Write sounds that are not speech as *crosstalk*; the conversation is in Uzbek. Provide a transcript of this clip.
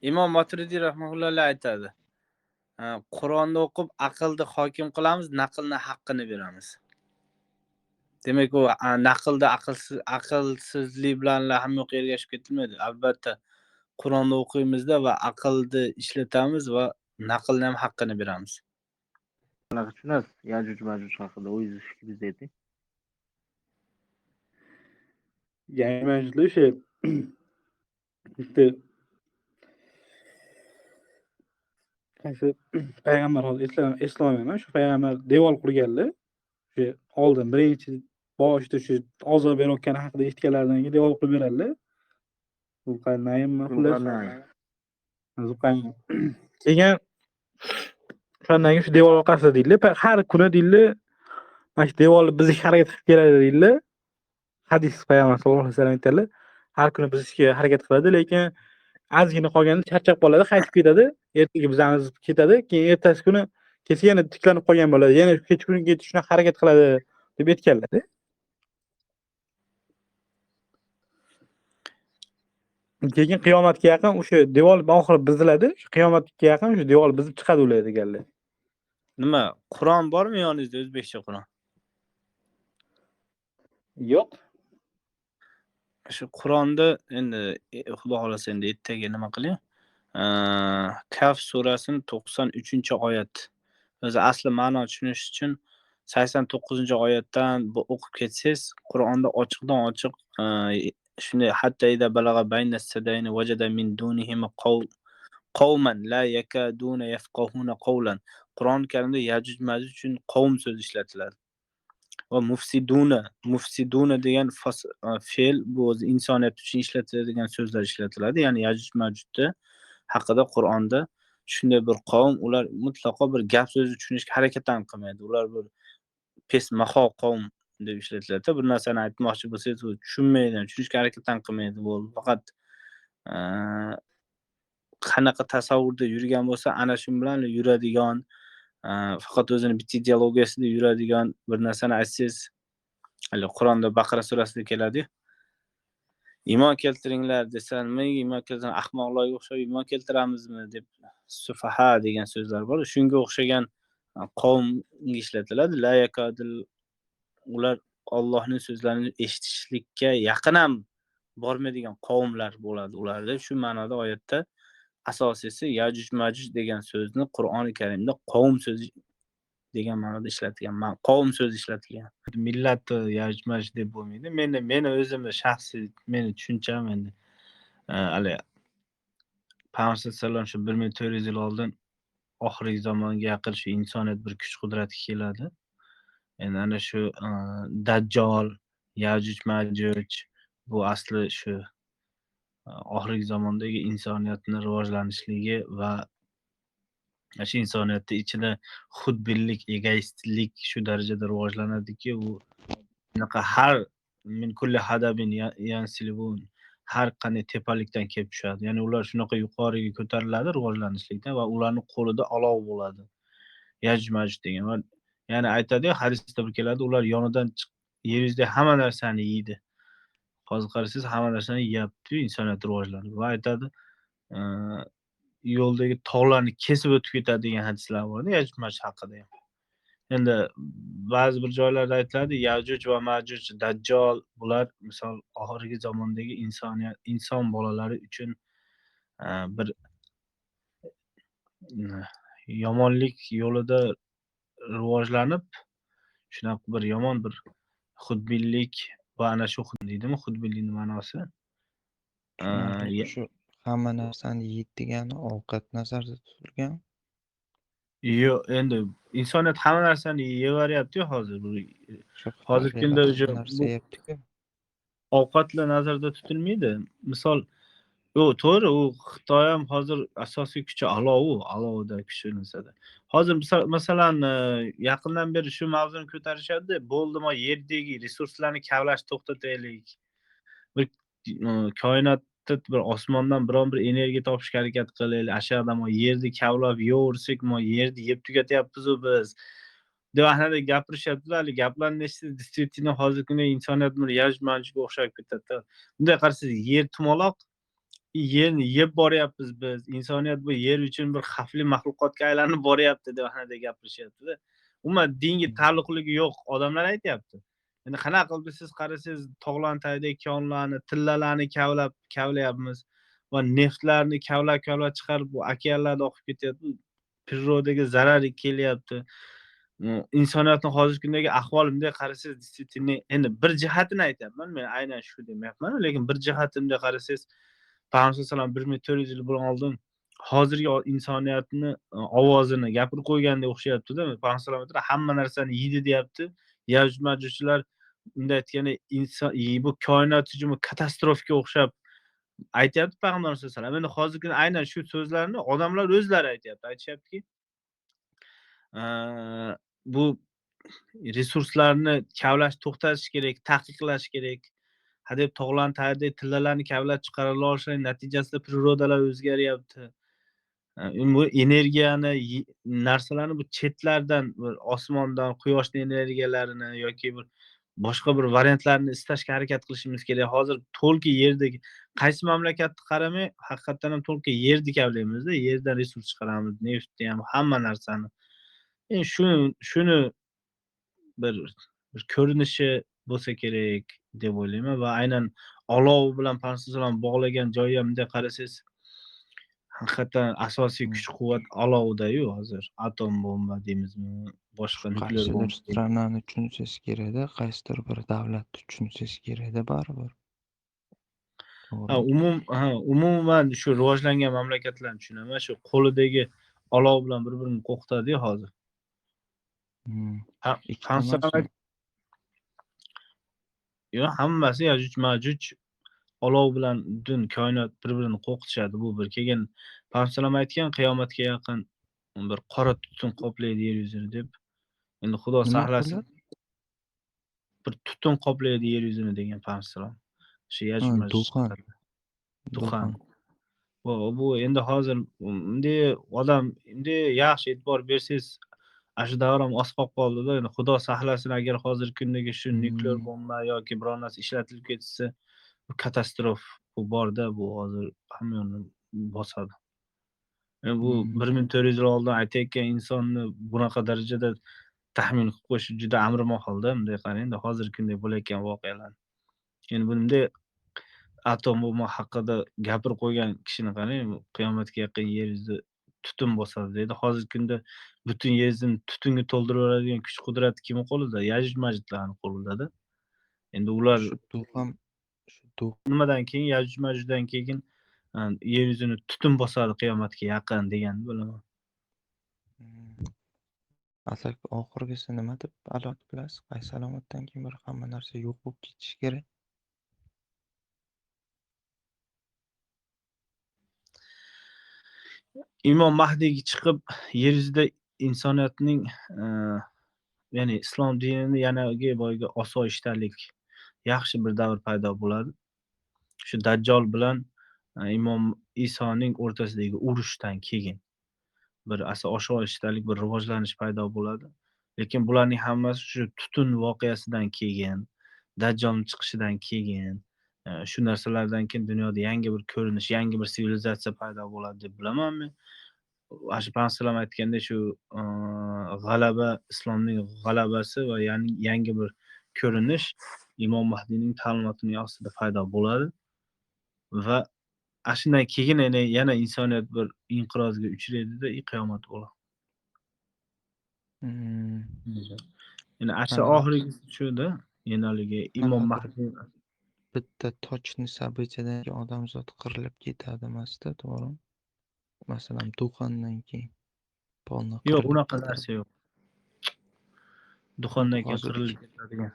imom maturidiy rahmatulloh aytadi qur'onni o'qib aqlni hokim qilamiz naqlni haqqini beramiz. Demak u naqlda aqlsiz aqlsizlik bilan hamma yoqqa ergashib ketilmaydi. Albatta qur'onni o'qiymizda va aqlni ishlatamiz va naqlni ham haqqini beramiz. Qanaqa tushunasiz? Yajuj majuj haqida o'zingizni fikringizni ayting. Ya'ni majlisda o'sha *clears throat* bitta qaysi *clears throat* payg'ambar hozir eslolmayman shu payg'ambar devor qurganlar o'sha oldin birinchi boshida shu ozor berayotgani haqida eshitganlaridan keyin devor qurib beradilar. Zulqarnaynmi xullas *clears throat* keyin o'shandan keyin shu devor orqasida deydilar. Har kuni deydilar mana shu devorni buzishga harakat qilib keladi deydilar. Hadis payg'ambar sallallohu alayhi vasallam aytadilar har kuni buzishga harakat qiladi lekin ozgina qolganda charchab qoladi qaytib ketadi ertaga bizamiz ketadi keyin ertasi kuni kelsa yana tiklanib qolgan bo'ladi. Yana kechqurunga shunaqa harakat qiladi deb aytganlarda. Keyin qiyomatga yaqin o'sha devor oxiri buziladi. Qiyomatga yaqin shu devor buzib chiqadi ular deganlar. Nima qur'on bormi yoningizda o'zbekcha qur'on? Yo'q. Shu qur'onni endi e, xudo xohlasa endi ertaga nima qiling Э, kaf surasini to'qson uchinchi oyat. O'zi asli ma'no tushunish uchun sakson to'qqizinchi oyatdan o'qib ketsangiz qur'onda ochiqdan ochiq e, shunday hatta ida balag'a bayna sadayni vajada min dunihim qawman la yakaduna yafqahuna qawlan qur'oni karimda yajuj majuj uchun qavm so'zi ishlatiladi. Va mufsiduna mufsiduna degan e, fe'l bu o'zi insoniyat uchun ishlatiladigan so'zlar ishlatiladi ya'ni yajuj majujda haqida qur'onda shunday bir qavm ular mutlaqo bir gap so'zni tushunishga harakat ham qilmaydi ular bir pesmaho qavm deb ishlatiladida. Bir narsani aytmoqchi bo'lsangiz u tushunmaydi tushunishga harakat ham qilmaydi bo'ldi. faqat e, qanaqa tasavvurda yurgan bo'lsa ana shu bilan yuradigan e, faqat o'zini bitta ideologiyasida yuradigan bir narsani aytsangiz hali qur'onda baqara surasida keladiyu. Iymon keltiringlar desanmi iymon keltiring ahmoqlarga o'xshab iymon keltiramizmi? deb sufaha degan so'zlar bor shunga o'xshagan e, qavmga ishlatiladi. La yakadil ular ollohning so'zlarini eshitishlikka yaqin ham bormaydigan qavmlar bo'ladi ularda. Shu ma'noda oyatda asosiysi yajuj majuj degan so'zni qur'oni karimda qavm so'zi degan ma'noda ishlatilgan qavm so'zi ishlatilgan. Millat yajuj deb bo'lmaydi. Meni meni o'zimni shaxsiy meni tushuncham endi e, haligi payg'ambar alayhisalom shu bir ming to'rt yuz yil oldin oxirgi zamonga yaqin shu insoniyat bir kuch qudratga keladi. Endi ana shu e, dajjol yajuj majuj bu asli shu e, oxirgi zamondagi insoniyatni rivojlanishligi va shu insoniyatni ichida xudbinlik egoistlik shu darajada rivojlanadiki u bunaqa har min kulli hadabin yansilibun har qanday tepalikdan kelib tushadi. Ya'ni ular shunaqa yuqoriga ko'tariladi rivojlanishlikda va ularni qo'lida olov bo'ladi. Yajmaj degan va ya'ni aytadiyu hadisda bir keladi ular yonidan yer yuzida hamma narsani yeydi. Hozir qarasangiz hamma narsani yeyaptiyu insoniyat rivojlanib. Va aytadi yo'ldagi tog'larni kesib o'tib ketadi degan hadislar borda yajuj majuj haqida ham. Endi ba'zi bir joylarda aytiladi yajuj va majuj dajjol bular misol oxirgi zamondagi insoniyat inson bolalari uchun bir yomonlik yo'lida rivojlanib shunaqa bir yomon bir xudbinlik va ana shu deydimi? Xudbinlikni ma'nosi shu hamma narsani yeydi degani ovqat nazarda tutilgan. Yo'q endi insoniyat hamma narsani yeyaveryaptiyu hozir. Hozirgi kunda уже ovqatlar nazarda tutilmaydi. Misol yo'q to'g'ri u xitoy ham hozir asosiy kuchi olov u olovda kuchlanishadi hozir masalan yaqindan beri shu mavzuni ko'tarishadi bo'ldi man yerdagi resurslarni kavlashni to'xtataylik. Bir bitta bir osmondan biron bir energiya topishga harakat qilaylik. Ana shu yoqda yerni kavlab yeyversak yerni yeb tugatyapmizu biz. Deb anaqa gapirishyaptilar haligi gaplarni eshitsangiz действительно hozirgi kunda insoniyat bir yajuj majujga o'xshab ketadida bunday qarasangiz yer tumaloq yerni yeb boryapmiz biz. Insoniyat bu yer uchun bir xavfli maxluqotga aylanib boryapti deb anaqada gapirishyaptida. Umuman dinga taalluqligi yo'q odamlar aytyapti. Endi qanaqa qilib siz? Qarasangiz tog'larni tagidagi konlarni tillalarni kavlab kavlayapmiz. Va neftlarni kavlab kavlab chiqarib bu okeanlarda oqib ketyapti. Prirodaga zarar kelyapti. Insoniyatni hozirgi kundagi ahvoli bunday. Qarasangiz действительно endi bir jihatini aytyapman. Men aynan shu demayapman lekin bir jihatini bunday qarasangiz payg'ambar sallallohu bir ming to'rt yuz yil burun oldin hozirgi insoniyatni e, ovozini gapirib qo'yganga o'xshayaptida. Payg'ambar sallallohu hamma narsani yeydi deyapti. Yajuj unda bunday aytganda inson e, bu koinot hujumi katastrofga o'xshab aytyapti payg'ambar alayhisalom endi hozirgi kunda aynan shu so'zlarni odamlar o'zlari aytyapti. Aytishyaptiki bu resurslarni kavlash to'xtatish kerak taqiqlash kerak. Hadeb tog'larni tagidagi tillalarni kavlab chiqarila olishning natijasida prirodalar o'zgaryapti. Bu energiyani narsalarni bu chetlardan bir osmondan quyoshni energiyalarini yoki bir boshqa bir variantlarni istashga harakat qilishimiz kerak. Hozir to'lki yerdagi qaysi mamlakatni qaramay haqiqatdan ham to'lki yerni kavlaymizda yerdan resurs chiqaramiz neftni ham hamma narsani. Endi shuni shuni bir bir ko'rinishi bo'lsa kerak deb o'ylayman va aynan olov bilan payg'ambar bog'lagan joyi ham bunday qarasangiz haqiqatdan asosiy kuch quvvat olovdayu hozir atom bomba deymizmi boshqa nuklear qaysidir stranani tushunsangiz kerakda qaysidir bir davlatni tushunsangiz kerakda baribir ha umum ha umuman shu rivojlangan mamlakatlarni tushunaman shu qo'lidagi olov bilan bir birini qo'rqitadiyu hozir. Yo'q hammasi yajuj majuj olov bilan butun koinot bir birini qo'rqitishadi. Bu bir keyin alayhisalom aytgan qiyomatga yaqin bir qora tutun qoplaydi yer yuzini deb. Endi xudo saqlasin. bir tutun qoplaydi yer yuzini degan payg'ambar alayhisalom shu yajuj Ha, majuj Duxan. Duxan. Bu endi hozir bunday odam bunday yaxshi e'tibor bersangiz ana shu davr ham oz qolib qoldida endi xudo saqlasin. Agar hozirgi kundagi shu nuklear Hmm. bomba yoki biror narsa ishlatilib ketsa katastrof bu borda bu hozir hamma yoqni bosadi. E, bu Hmm. bir ming to'rt yuz yil oldin aytayotgan insonni bunaqa darajada taxmin qilib qo'yish juda amri maholda bunday qarangda hozirgi kunda bo'layotgan voqealarni endi bunday atom bomba haqida gapirib qo'ygan kishini qarang qiyomatga yaqin yer yuzi tutun bosadi deydi. Hozirgi kunda butun yer yuzini tutunga to'ldiraveradigan kuch qudrat kimni qo'lida? Yajuj majudlarni qo'lidada. Endi ular Duxan shu Du- nimadan keyin yajuj majujdan keyin yer yuzini tutun bosadi qiyomatga yaqin deganni bilaman Hmm. Asal oxirgisi nima deb alomat qilasiz? Qaysi alomatdan keyin bir hamma narsa yo'q bo'lib ketishi kerak? imom mahdiy chiqib yer yuzida insoniyatning a, ya'ni islom dinini yanagi boyagi osoyishtalik yaxshi bir davr paydo bo'ladi. Shu dajjol bilan e, imom isoning o'rtasidagi urushdan keyin bir asa osoyishtalik bir rivojlanish paydo bo'ladi. Lekin bularning hammasi shu tutun voqeasidan keyin dajjolni chiqishidan keyin e, shu narsalardan keyin dunyoda yangi bir ko'rinish yangi bir sivilizatsiya paydo bo'ladi deb bilaman men ana shu aytgandek shu g'alaba islomning g'alabasi va yangi bir ko'rinish imom mahdiyning ta'limotining ostida paydo bo'ladi. Va ana shundan keyin yana yana insoniyat bir inqirozga uchraydida и qiyomat bo'ladi. Hmm. endi ana shu oxirgisi shuda yana haligi imom mahdiy bitta tochni событияdan odamzod qirilib ketadi emasda, to'g'rimi? Masalan, Duxandan keyin polni yo'q unaqa narsa yo'q. Duxondan keyin qirilib ketadigan